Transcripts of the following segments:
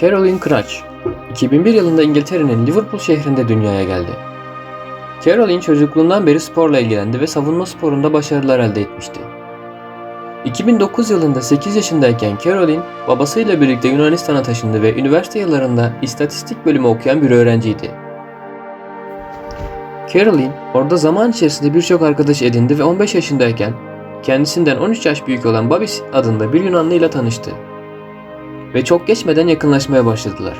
Caroline Crutch, 2001 yılında İngiltere'nin Liverpool şehrinde dünyaya geldi. Caroline çocukluğundan beri sporla ilgilendi ve savunma sporunda başarılar elde etmişti. 2009 yılında 8 yaşındayken Caroline, babasıyla birlikte Yunanistan'a taşındı ve üniversite yıllarında istatistik bölümü okuyan bir öğrenciydi. Caroline, orada zaman içerisinde birçok arkadaş edindi ve 15 yaşındayken kendisinden 13 yaş büyük olan Babis adında bir Yunanlı ile tanıştı. Ve çok geçmeden yakınlaşmaya başladılar.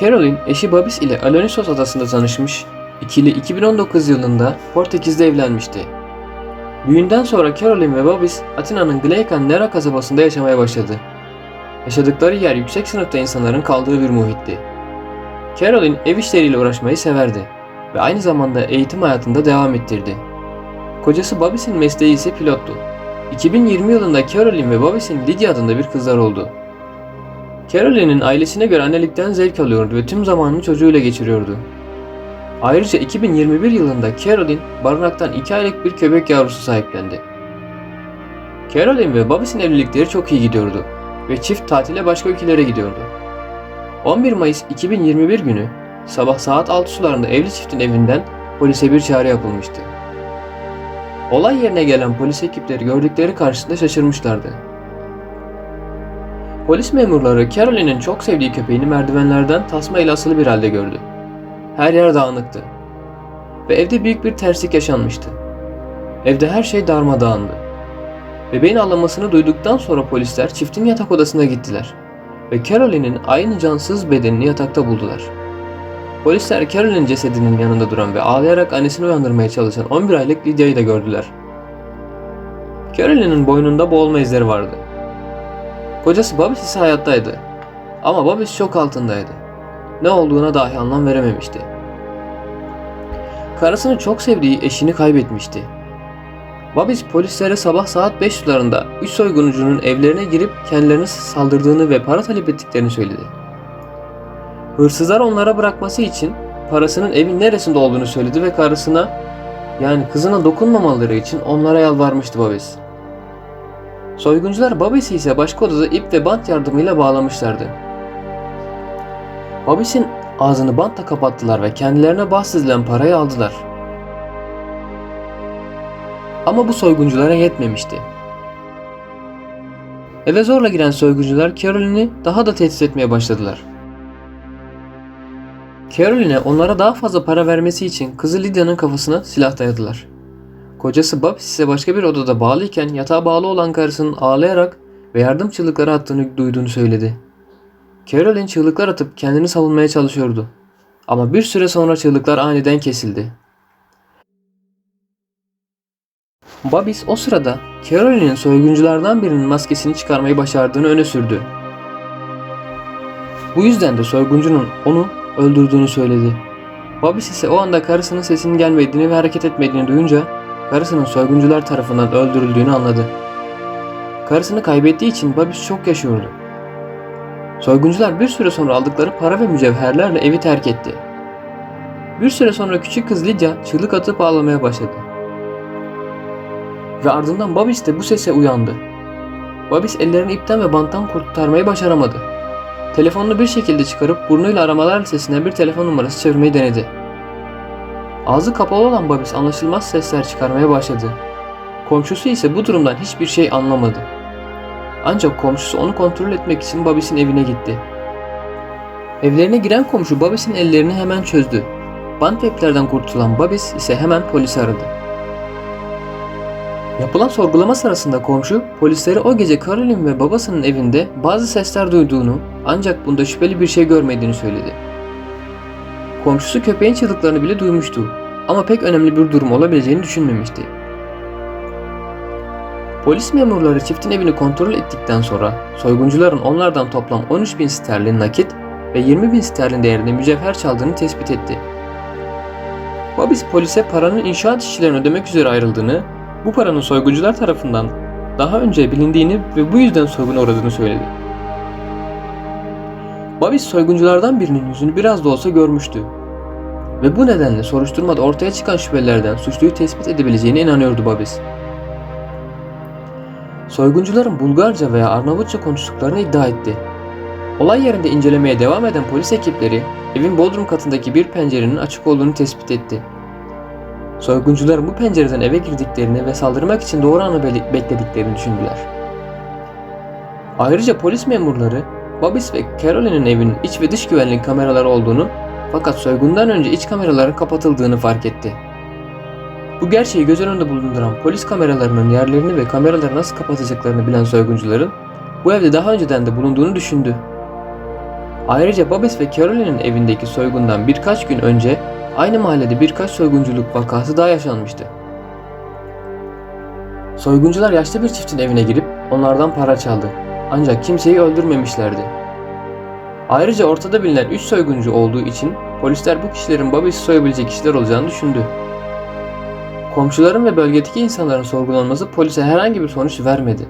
Caroline, eşi Babis ile Alonisos adasında tanışmış, ikili 2019 yılında Portekiz'de evlenmişti. Düğünden sonra Caroline ve Babis, Atina'nın Gleikan Nera kasabasında yaşamaya başladı. Yaşadıkları yer yüksek sınıfta insanların kaldığı bir muhitti. Caroline ev işleriyle uğraşmayı severdi ve aynı zamanda eğitim hayatında devam ettirdi. Kocası Babis'in mesleği ise pilottu. 2020 yılında Caroline ve Babis'in Lydia adında bir kızlar oldu. Caroline'in ailesine göre annelikten zevk alıyordu ve tüm zamanını çocuğuyla geçiriyordu. Ayrıca 2021 yılında Caroline barınaktan 2 aylık bir köpek yavrusu sahiplendi. Caroline ve Babis'in evlilikleri çok iyi gidiyordu ve çift tatile başka ülkelere gidiyordu. 11 Mayıs 2021 günü sabah saat 6 sularında evli çiftin evinden polise bir çağrı yapılmıştı. Olay yerine gelen polis ekipleri gördükleri karşısında şaşırmışlardı. Polis memurları Caroline'in çok sevdiği köpeğini merdivenlerden tasma ile asılı bir halde gördü. Her yer dağınıktı. Ve evde büyük bir terslik yaşanmıştı. Evde her şey darmadağındı. Bebeğin ağlamasını duyduktan sonra polisler çiftin yatak odasına gittiler. Ve Caroline'in aynı cansız bedenini yatakta buldular. Polisler Caroline'in cesedinin yanında duran ve ağlayarak annesini uyandırmaya çalışan 11 aylık Lydia'yı da gördüler. Caroline'in boynunda boğulma izleri vardı. Kocası Babis ise hayattaydı. Ama Babis şok altındaydı. Ne olduğuna dahi anlam verememişti. Karısını çok sevdiği eşini kaybetmişti. Babis polislere sabah saat 5 sularında 3 soyguncunun evlerine girip kendilerine saldırdığını ve para talep ettiklerini söyledi. Hırsızlar onlara bırakması için parasının evin neresinde olduğunu söyledi ve karısına yani kızına dokunmamaları için onlara yalvarmıştı Babis. Soyguncular Babis'i ise başka odada ip ve bant yardımıyla bağlamışlardı. Babis'in ağzını bantla kapattılar ve kendilerine bahsedilen parayı aldılar. Ama bu soygunculara yetmemişti. Eve zorla giren soyguncular Caroline'i daha da tehdit etmeye başladılar. Caroline onlara daha fazla para vermesi için kızı Lydia'nın kafasına silah dayadılar. Kocası Babs ise başka bir odada bağlıyken yatağa bağlı olan karısının ağlayarak ve yardım çığlıkları attığını duyduğunu söyledi. Caroline çığlıklar atıp kendini savunmaya çalışıyordu. Ama bir süre sonra çığlıklar aniden kesildi. Babis o sırada Caroline'in soygunculardan birinin maskesini çıkarmayı başardığını öne sürdü. Bu yüzden de soyguncunun onu öldürdüğünü söyledi. Babis ise o anda karısının sesinin gelmediğini ve hareket etmediğini duyunca karısının soyguncular tarafından öldürüldüğünü anladı. Karısını kaybettiği için Babis çok yaşıyordu. Soyguncular bir süre sonra aldıkları para ve mücevherlerle evi terk etti. Bir süre sonra küçük kız Lydia çığlık atıp ağlamaya başladı. Ve ardından Babis de bu sese uyandı. Babis ellerini ipten ve banttan kurtarmayı başaramadı. Telefonunu bir şekilde çıkarıp burnuyla aramalar listesinden bir telefon numarası çevirmeyi denedi. Ağzı kapalı olan Babis anlaşılmaz sesler çıkarmaya başladı. Komşusu ise bu durumdan hiçbir şey anlamadı. Ancak komşusu onu kontrol etmek için Babis'in evine gitti. Evlerine giren komşu Babis'in ellerini hemen çözdü. Bant iplerden kurtulan Babis ise hemen polisi aradı. Yapılan sorgulama sırasında komşu polisleri o gece Caroline ve babasının evinde bazı sesler duyduğunu ancak bunda şüpheli bir şey görmediğini söyledi. Komşusu köpeğin çığlıklarını bile duymuştu ama pek önemli bir durum olabileceğini düşünmemişti. Polis memurları çiftin evini kontrol ettikten sonra soyguncuların onlardan toplam 13 bin sterlin nakit ve 20 bin sterlin değerinde mücevher çaldığını tespit etti. Babis polise paranın inşaat işçilerine ödemek üzere ayrıldığını, bu paranın soyguncular tarafından daha önce bilindiğini ve bu yüzden soyguna uğradığını söyledi. Babis soygunculardan birinin yüzünü biraz da olsa görmüştü. Ve bu nedenle soruşturmada ortaya çıkan şüphelilerden suçluyu tespit edebileceğine inanıyordu Babis. Soyguncuların Bulgarca veya Arnavutça konuştuklarını iddia etti. Olay yerinde incelemeye devam eden polis ekipleri evin bodrum katındaki bir pencerenin açık olduğunu tespit etti. Soyguncuların bu pencereden eve girdiklerini ve saldırmak için doğru anı be- beklediklerini düşündüler. Ayrıca polis memurları Babis ve Caroline'in evinin iç ve dış güvenlik kameraları olduğunu fakat soygundan önce iç kameraların kapatıldığını fark etti. Bu gerçeği göz önünde bulunduran polis kameralarının yerlerini ve kameraları nasıl kapatacaklarını bilen soyguncuların bu evde daha önceden de bulunduğunu düşündü. Ayrıca Babis ve Caroline'in evindeki soygundan birkaç gün önce aynı mahallede birkaç soygunculuk vakası daha yaşanmıştı. Soyguncular yaşlı bir çiftin evine girip onlardan para çaldı. Ancak kimseyi öldürmemişlerdi. Ayrıca ortada bilinen 3 soyguncu olduğu için polisler bu kişilerin Babis'i soyabilecek kişiler olacağını düşündü. Komşuların ve bölgedeki insanların sorgulanması polise herhangi bir sonuç vermedi.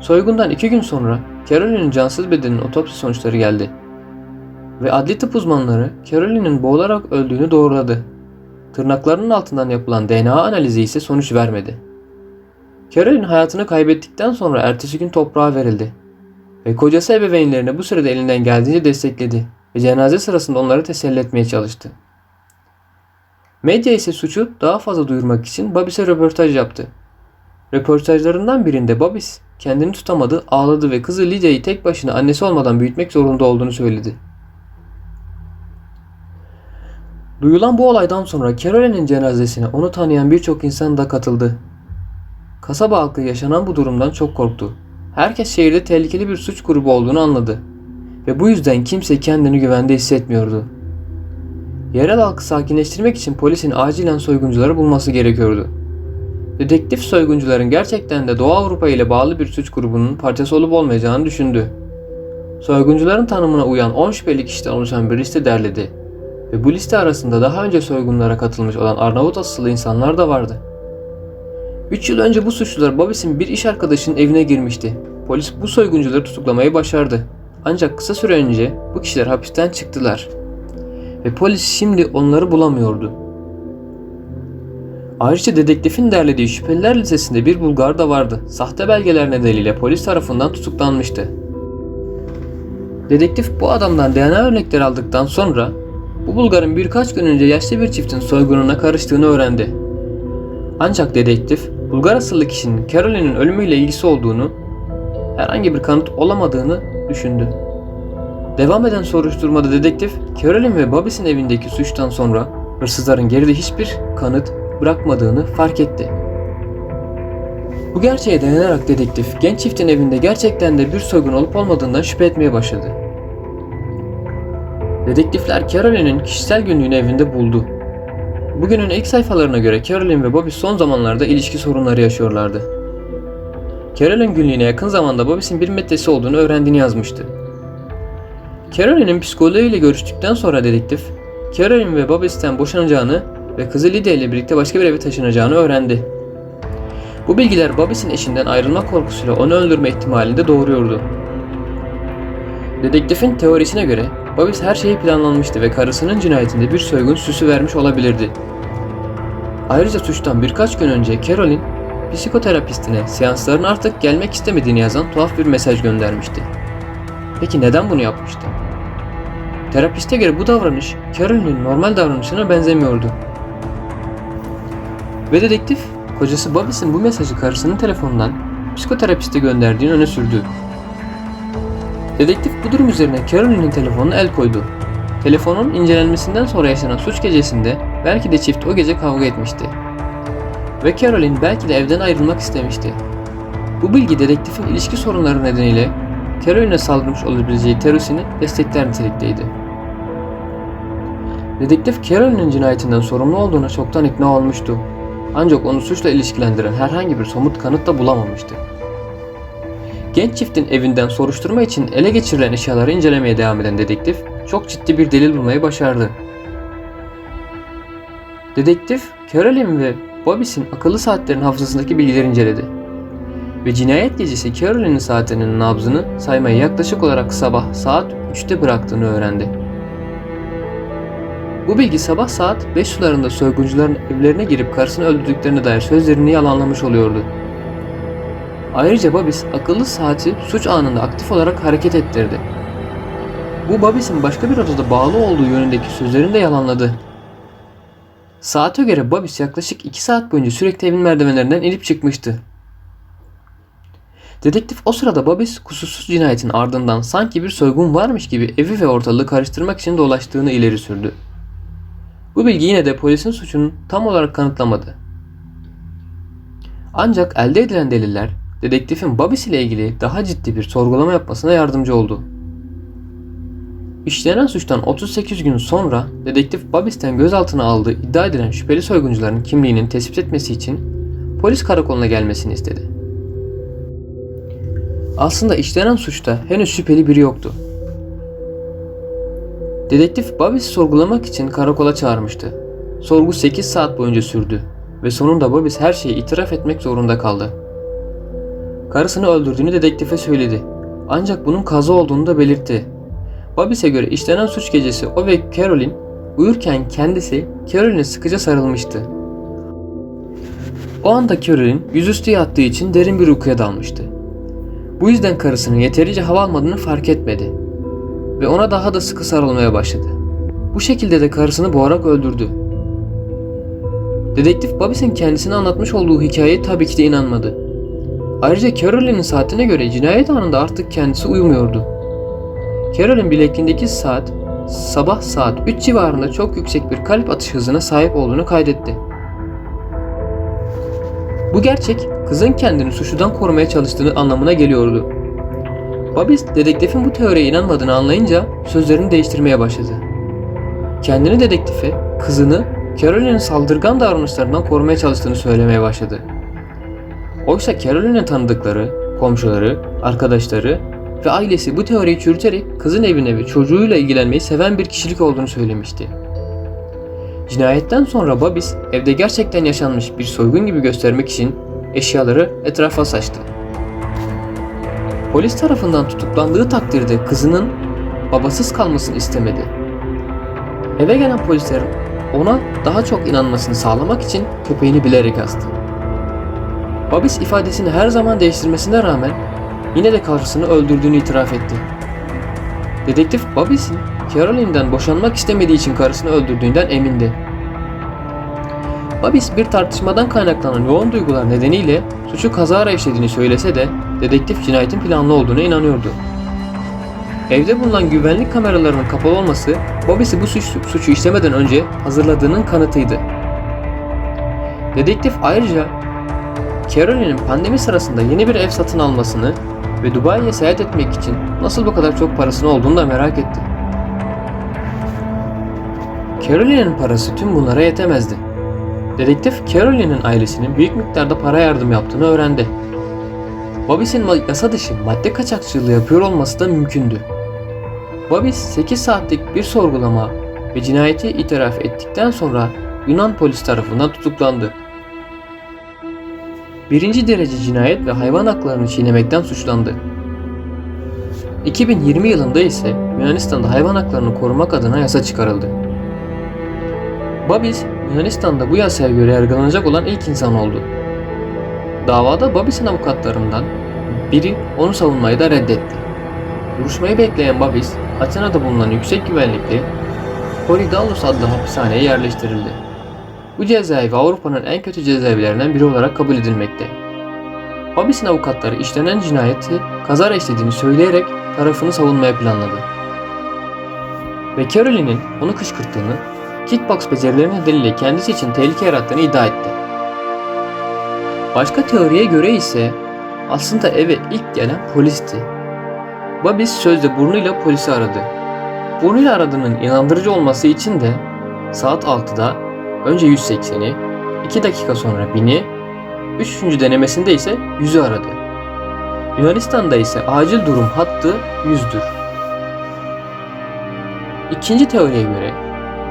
Soygundan iki gün sonra Caroline'in cansız bedeninin otopsi sonuçları geldi. Ve adli tıp uzmanları Caroline'in boğularak öldüğünü doğruladı. Tırnaklarının altından yapılan DNA analizi ise sonuç vermedi. Caroline hayatını kaybettikten sonra ertesi gün toprağa verildi. Ve kocası ebeveynlerini bu sırada elinden geldiğince destekledi ve cenaze sırasında onları teselli etmeye çalıştı. Medya ise suçu daha fazla duyurmak için Babis'e röportaj yaptı. Röportajlarından birinde Babis kendini tutamadı, ağladı ve kızı Lydia'yı tek başına annesi olmadan büyütmek zorunda olduğunu söyledi. Duyulan bu olaydan sonra Caroline'in cenazesine onu tanıyan birçok insan da katıldı. Kasaba halkı yaşanan bu durumdan çok korktu. Herkes şehirde tehlikeli bir suç grubu olduğunu anladı. Ve bu yüzden kimse kendini güvende hissetmiyordu. Yerel halkı sakinleştirmek için polisin acilen soyguncuları bulması gerekiyordu. Dedektif soyguncuların gerçekten de Doğu Avrupa ile bağlı bir suç grubunun parçası olup olmayacağını düşündü. Soyguncuların tanımına uyan 10 şüpheli kişiden oluşan bir liste derledi. Ve bu liste arasında daha önce soygunlara katılmış olan Arnavut asıllı insanlar da vardı. 3 yıl önce bu suçlular Babis'in bir iş arkadaşının evine girmişti. Polis bu soyguncuları tutuklamayı başardı. Ancak kısa süre önce bu kişiler hapisten çıktılar. Ve polis şimdi onları bulamıyordu. Ayrıca dedektifin derlediği şüpheliler listesinde bir Bulgar da vardı. Sahte belgeler nedeniyle polis tarafından tutuklanmıştı. Dedektif bu adamdan DNA örnekleri aldıktan sonra bu Bulgar'ın birkaç gün önce yaşlı bir çiftin soygununa karıştığını öğrendi. Ancak dedektif Bulgar asıllı kişinin Caroline'in ölümüyle ilgisi olduğunu, herhangi bir kanıt olamadığını düşündü. Devam eden soruşturmada dedektif Caroline ve Babis'in evindeki suçtan sonra hırsızların geride hiçbir kanıt bırakmadığını fark etti. Bu gerçeğe dayanarak dedektif genç çiftin evinde gerçekten de bir soygun olup olmadığından şüphe etmeye başladı. Dedektifler Caroline'in kişisel günlüğünü evinde buldu. Bugünün ilk sayfalarına göre Caroline ve Bobby son zamanlarda ilişki sorunları yaşıyorlardı. Caroline günlüğüne yakın zamanda Bobby'sin bir metresi olduğunu öğrendiğini yazmıştı. Caroline'in psikoloğuyla görüştükten sonra dedektif, Caroline ve Bobby'sten boşanacağını ve kızı Lydia ile birlikte başka bir eve taşınacağını öğrendi. Bu bilgiler Bobby'sin eşinden ayrılma korkusuyla onu öldürme ihtimalini de doğuruyordu. Dedektifin teorisine göre Babis her şeyi planlanmıştı ve karısının cinayetinde bir soygun süsü vermiş olabilirdi. Ayrıca suçtan birkaç gün önce Caroline, psikoterapistine seansların artık gelmek istemediğini yazan tuhaf bir mesaj göndermişti. Peki neden bunu yapmıştı? Terapiste göre bu davranış Caroline'in normal davranışına benzemiyordu. Ve dedektif, kocası Bobis'in bu mesajı karısının telefonundan psikoterapiste gönderdiğini öne sürdü. Dedektif bu durum üzerine Caroline'in telefonuna el koydu. Telefonun incelenmesinden sonra yaşanan suç gecesinde belki de çift o gece kavga etmişti. Ve Caroline belki de evden ayrılmak istemişti. Bu bilgi dedektifin ilişki sorunları nedeniyle Caroline'e saldırmış olabileceği teorisini destekler nitelikteydi. Dedektif Caroline'in cinayetinden sorumlu olduğuna çoktan ikna olmuştu. Ancak onu suçla ilişkilendiren herhangi bir somut kanıt da bulamamıştı. Genç çiftin evinden soruşturma için ele geçirilen eşyaları incelemeye devam eden dedektif çok ciddi bir delil bulmayı başardı. Dedektif, Caroline ve Bobis'in akıllı saatlerin hafızasındaki bilgileri inceledi. Ve cinayet gecesi Caroline'in saatinin nabzını saymayı yaklaşık olarak sabah saat 3'te bıraktığını öğrendi. Bu bilgi sabah saat 5 sularında soyguncuların evlerine girip karısını öldürdüklerine dair sözlerini yalanlamış oluyordu. Ayrıca Babis akıllı saati suç anında aktif olarak hareket ettirdi bu Babis'in başka bir odada bağlı olduğu yönündeki sözlerini de yalanladı. Saate göre Babis yaklaşık 2 saat boyunca sürekli evin merdivenlerinden inip çıkmıştı. Dedektif o sırada Babis kusursuz cinayetin ardından sanki bir soygun varmış gibi evi ve ortalığı karıştırmak için dolaştığını ileri sürdü. Bu bilgi yine de polisin suçunu tam olarak kanıtlamadı. Ancak elde edilen deliller dedektifin Babis ile ilgili daha ciddi bir sorgulama yapmasına yardımcı oldu. İşlenen suçtan 38 gün sonra dedektif Babis'ten gözaltına aldığı iddia edilen şüpheli soyguncuların kimliğinin tespit etmesi için polis karakoluna gelmesini istedi. Aslında işlenen suçta henüz şüpheli biri yoktu. Dedektif Babis'i sorgulamak için karakola çağırmıştı. Sorgu 8 saat boyunca sürdü ve sonunda Babis her şeyi itiraf etmek zorunda kaldı. Karısını öldürdüğünü dedektife söyledi. Ancak bunun kaza olduğunu da belirtti. Babis'e göre işlenen suç gecesi o ve Caroline uyurken kendisi Caroline'e sıkıca sarılmıştı. O anda Caroline yüzüstü yattığı için derin bir uykuya dalmıştı. Bu yüzden karısının yeterince hava almadığını fark etmedi ve ona daha da sıkı sarılmaya başladı. Bu şekilde de karısını boğarak öldürdü. Dedektif Babis'in kendisine anlatmış olduğu hikayeye tabii ki de inanmadı. Ayrıca Caroline'in saatine göre cinayet anında artık kendisi uyumuyordu. Carol'in bilekliğindeki saat sabah saat 3 civarında çok yüksek bir kalp atış hızına sahip olduğunu kaydetti. Bu gerçek kızın kendini suçludan korumaya çalıştığını anlamına geliyordu. Babis dedektifin bu teoriye inanmadığını anlayınca sözlerini değiştirmeye başladı. Kendini dedektife, kızını Caroline'in saldırgan davranışlarından korumaya çalıştığını söylemeye başladı. Oysa Caroline'in tanıdıkları, komşuları, arkadaşları ve ailesi bu teoriyi çürüterek kızın evine ve çocuğuyla ilgilenmeyi seven bir kişilik olduğunu söylemişti. Cinayetten sonra Babis evde gerçekten yaşanmış bir soygun gibi göstermek için eşyaları etrafa saçtı. Polis tarafından tutuklandığı takdirde kızının babasız kalmasını istemedi. Eve gelen polisler ona daha çok inanmasını sağlamak için köpeğini bilerek astı. Babis ifadesini her zaman değiştirmesine rağmen yine de karısını öldürdüğünü itiraf etti. Dedektif Babis'in Caroline'den boşanmak istemediği için karısını öldürdüğünden emindi. Babis bir tartışmadan kaynaklanan yoğun duygular nedeniyle suçu kazara işlediğini söylese de dedektif cinayetin planlı olduğuna inanıyordu. Evde bulunan güvenlik kameralarının kapalı olması Bobby'si bu suç, suçu işlemeden önce hazırladığının kanıtıydı. Dedektif ayrıca Caroline'in pandemi sırasında yeni bir ev satın almasını ve Dubai'ye seyahat etmek için nasıl bu kadar çok parasının olduğunu da merak etti. Caroline'in parası tüm bunlara yetemezdi. Dedektif Caroline'in ailesinin büyük miktarda para yardım yaptığını öğrendi. Bobby'sin yasa dışı madde kaçakçılığı yapıyor olması da mümkündü. Bobby 8 saatlik bir sorgulama ve cinayeti itiraf ettikten sonra Yunan polis tarafından tutuklandı. Birinci derece cinayet ve hayvan haklarını çiğnemekten suçlandı. 2020 yılında ise Yunanistan'da hayvan haklarını korumak adına yasa çıkarıldı. Babis, Yunanistan'da bu yasaya göre yargılanacak olan ilk insan oldu. Davada Babis'in avukatlarından biri onu savunmayı da reddetti. Duruşmayı bekleyen Babis, Atina'da bulunan yüksek güvenlikli Korydallos adlı hapishaneye yerleştirildi. Bu cezaevi Avrupa'nın en kötü cezaevlerinden biri olarak kabul edilmekte. Babis'in avukatları işlenen cinayeti kazara işlediğini söyleyerek tarafını savunmaya planladı. Ve Caroline'in onu kışkırttığını, kickbox becerileri nedeniyle kendisi için tehlike yarattığını iddia etti. Başka teoriye göre ise aslında eve ilk gelen polisti. Babis sözde burnuyla polisi aradı. Burnuyla aradığının inandırıcı olması için de saat 6'da önce 180'i, 2 dakika sonra 1000'i, 3. denemesinde ise 100'ü aradı. Yunanistan'da ise acil durum hattı 100'dür. İkinci teoriye göre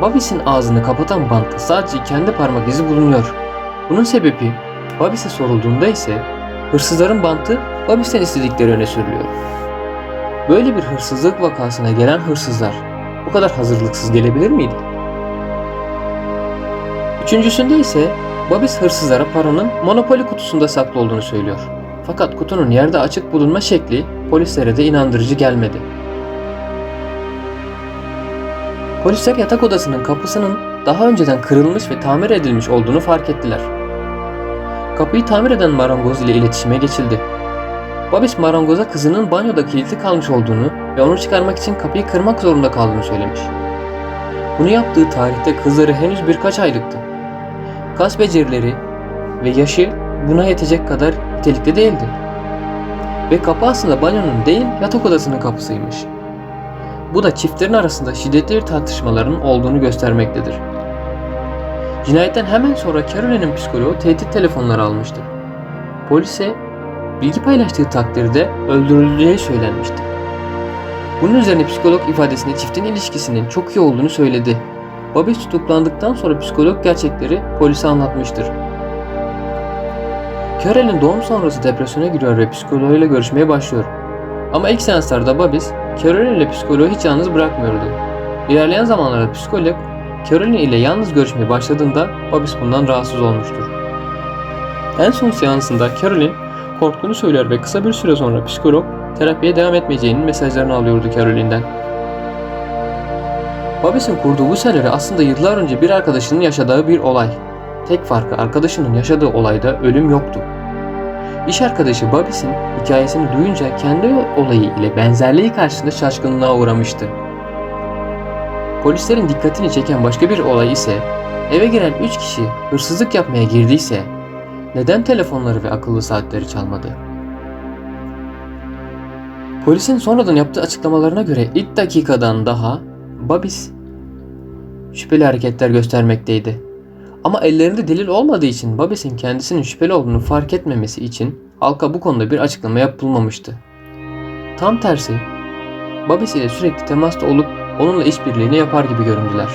Babis'in ağzını kapatan bantta sadece kendi parmak izi bulunuyor. Bunun sebebi Babis'e sorulduğunda ise hırsızların bantı Babis'ten istedikleri öne sürülüyor. Böyle bir hırsızlık vakasına gelen hırsızlar bu kadar hazırlıksız gelebilir miydi? Üçüncüsünde ise Babis hırsızlara paranın Monopoly kutusunda saklı olduğunu söylüyor. Fakat kutunun yerde açık bulunma şekli polislere de inandırıcı gelmedi. Polisler yatak odasının kapısının daha önceden kırılmış ve tamir edilmiş olduğunu fark ettiler. Kapıyı tamir eden marangoz ile iletişime geçildi. Babis marangoza kızının banyoda kilitli kalmış olduğunu ve onu çıkarmak için kapıyı kırmak zorunda kaldığını söylemiş. Bunu yaptığı tarihte kızları henüz birkaç aylıktı. Kas becerileri ve yaşı buna yetecek kadar nitelikli değildi. Ve kapı aslında banyonun değil yatak odasının kapısıymış. Bu da çiftlerin arasında şiddetli bir tartışmaların olduğunu göstermektedir. Cinayetten hemen sonra Caroline'in psikoloğu tehdit telefonları almıştı. Polise bilgi paylaştığı takdirde öldürüleceği söylenmişti. Bunun üzerine psikolog ifadesinde çiftin ilişkisinin çok iyi olduğunu söyledi. Babiş tutuklandıktan sonra psikolog gerçekleri polise anlatmıştır. Carol'in doğum sonrası depresyona giriyor ve psikoloğuyla görüşmeye başlıyor. Ama ilk seanslarda Babis, Caroline ile psikoloğu hiç yalnız bırakmıyordu. İlerleyen zamanlarda psikolog, Caroline ile yalnız görüşmeye başladığında Babis bundan rahatsız olmuştur. En son seansında Caroline korktuğunu söyler ve kısa bir süre sonra psikolog terapiye devam etmeyeceğinin mesajlarını alıyordu Caroline'den. Babis'in kurduğu bu senaryo aslında yıllar önce bir arkadaşının yaşadığı bir olay. Tek farkı arkadaşının yaşadığı olayda ölüm yoktu. İş arkadaşı Babis'in hikayesini duyunca kendi olayı ile benzerliği karşısında şaşkınlığa uğramıştı. Polislerin dikkatini çeken başka bir olay ise eve giren 3 kişi hırsızlık yapmaya girdiyse neden telefonları ve akıllı saatleri çalmadı? Polisin sonradan yaptığı açıklamalarına göre ilk dakikadan daha Babis şüpheli hareketler göstermekteydi. Ama ellerinde delil olmadığı için Babis'in kendisinin şüpheli olduğunu fark etmemesi için halka bu konuda bir açıklama yapılmamıştı. Tam tersi, Babis ile sürekli temasta olup onunla işbirliğini yapar gibi göründüler.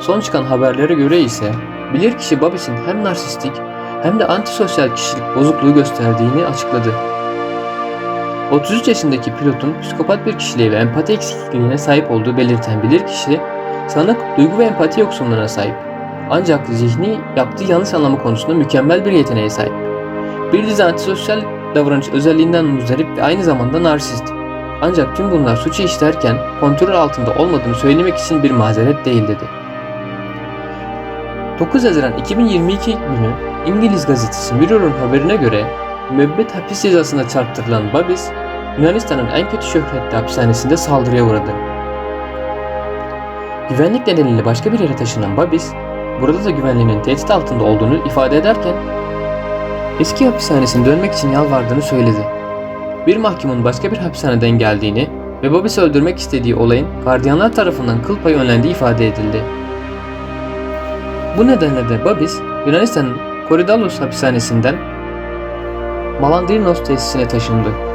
Son çıkan haberlere göre ise bilirkişi Babis'in hem narsistik hem de antisosyal kişilik bozukluğu gösterdiğini açıkladı. 33 yaşındaki pilotun psikopat bir kişiliğe ve empati eksikliğine sahip olduğu belirten bilirkişi, sanık duygu ve empati yoksunluğuna sahip. Ancak zihni yaptığı yanlış anlamı konusunda mükemmel bir yeteneğe sahip. Bir dizi antisosyal davranış özelliğinden muzdarip ve aynı zamanda narsist. Ancak tüm bunlar suçu işlerken kontrol altında olmadığını söylemek için bir mazeret değil dedi. 9 Haziran 2022 günü İngiliz gazetesi Mirror'un haberine göre müebbet hapis cezasına çarptırılan Babis, Yunanistan'ın en kötü şöhretli hapishanesinde saldırıya uğradı. Güvenlik nedeniyle başka bir yere taşınan Babis, burada da güvenliğinin tehdit altında olduğunu ifade ederken, eski hapishanesine dönmek için yalvardığını söyledi. Bir mahkumun başka bir hapishaneden geldiğini ve Babis'i öldürmek istediği olayın gardiyanlar tarafından kıl payı önlendiği ifade edildi. Bu nedenle de Babis, Yunanistan'ın Korydallos hapishanesinden Malandrinos tesisine taşındı.